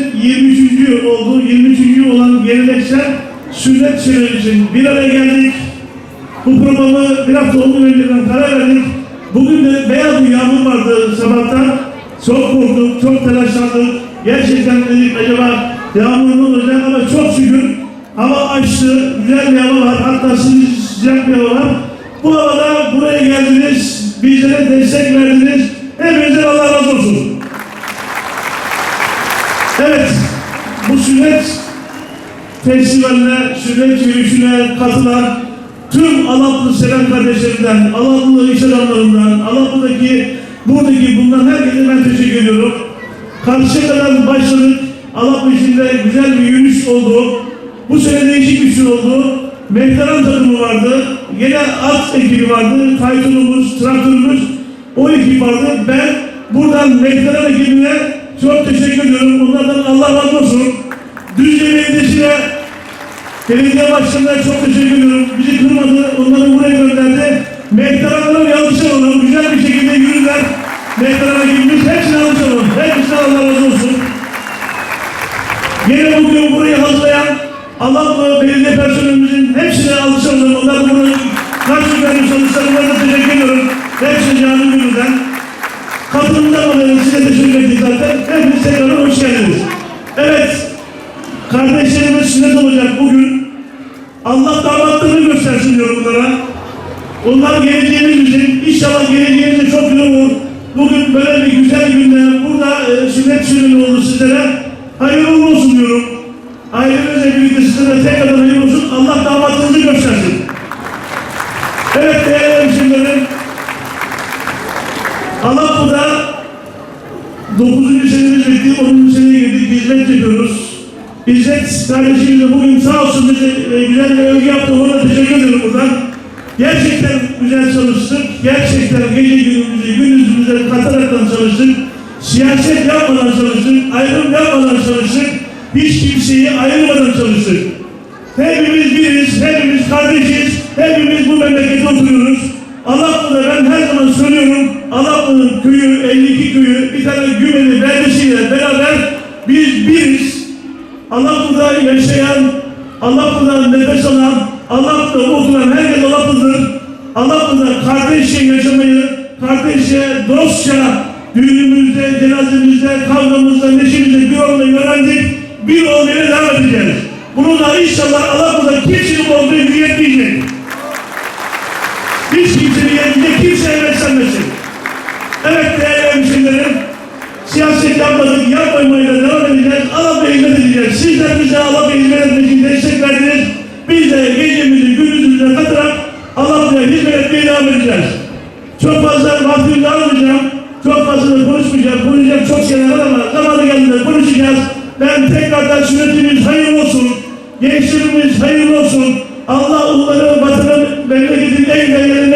Bugün Alatlı Belediyesi'nin 23. olduğu, 23. olan geleneksel sünnet şeref için bir araya geldik. Bu programı bir hafta oldu önceden karar verdik. Bugün de beyaz bir yağmur vardı sabahtan. Çok korktuk, çok telaşlandık. Gerçekten dedik acaba yağmur mu olacak ama çok şükür hava açtı, güzel bir hava var. Hatta sıcak bir hava var. Bu havada buraya geldiniz, bizlere destek verdiniz. Hepinize Allah razı Evet, bu sünnet festivaline, sünnet yürüyüşüne katılan tüm Alatlı seven kardeşlerimden, Alatlı iş adamlarından, Alatlı'daki, buradaki bulunan herkese ben teşekkür ediyorum. Karşıyaka'dan başladık. Alatlı içinde güzel bir yürüyüş oldu. Bu sene değişik bir şey oldu. Mehtaran takımı vardı. Yine at ekibi vardı. Faytonumuz, traktörümüz. O ekip vardı. Ben buradan Mehtaran ekibine çok teşekkür ediyorum. Onlardan Allah razı olsun. Düzce Belediyesi'ne Belediye başkanına çok teşekkür ediyorum. Bizi kırmadı, onları buraya gönderdi. Mehtaranlara bir alkış alalım. Güzel bir şekilde yürüdüler. Mehtaran ekibimiz hepsine alkış alalım. Hepsine Allah razı olsun. Yine bugün burayı hazırlayan Allah'la belediye personelimizin hepsine alkış alalım. Onlar bunu karşı vermiş da teşekkür ediyorum. Hepsine canı gönülden. Size teşekkür ettik zaten. Hepiniz tekrar hoş geldiniz. Evet, kardeşlerimiz sünnet olacak bugün. Allah damatlığını göstersin diyorum bunlara. Onlar geleceğimiz için inşallah geleceğimiz çok güzel olur. Bugün böyle bir güzel günde burada e, sünnet sürümü oldu sizlere. Hayırlı olsun diyorum. Ailemizle birlikte sizlere tekrardan hayırlı olsun. Allah damatlığınızı göstersin. Evet değerli hemşehrilerim. Alaplı'da 9. İzzet kardeşim de bugün sağ olsun bize e, güzel bir övgü yaptı, ona teşekkür ediyorum buradan. Gerçekten güzel çalıştık, gerçekten gece gündüzü, gündüzümüze kataraktan çalıştık. Siyaset yapmadan çalıştık, ayrım yapmadan çalıştık. Hiç kimseyi ayırmadan çalıştık. Hepimiz biriz, hepimiz kardeşiz, hepimiz bu memlekette oturuyoruz. Alaplı'da ben her zaman söylüyorum, Alaplı'nın köyü, 52 köyü, bir tane Gümeli beldesiyle beraber biz biriz. Alaplı'da yaşayan, Alaplı'da nefes alan, Alaplı'da oturan herkes Alaplı'dır. Alaplı'da kardeşçe yaşamayı, kardeşçe, dostça, düğünümüzde, cenazemizde, kavgamızda, neşemizde bir olmayı öğrendik. Bir olmaya devam edeceğiz. Bunu da inşallah Alaplı'da kimsenin olduğu yetmeyecek. Hiç bize Allah'a hizmet için destek verdiniz. Biz de gecemizi, gündüzümüze katarak Allah'a hizmet etmeye devam edeceğiz. Çok fazla vaktimi almayacağım. Çok fazla konuşmayacağım. Konuşacak çok şeyler var ama zamanı geldiğinde konuşacağız. Ben tekrardan sünnetimiz hayırlı olsun. Gençlerimiz hayırlı olsun. Allah onları vatanın memleketin en getirsin.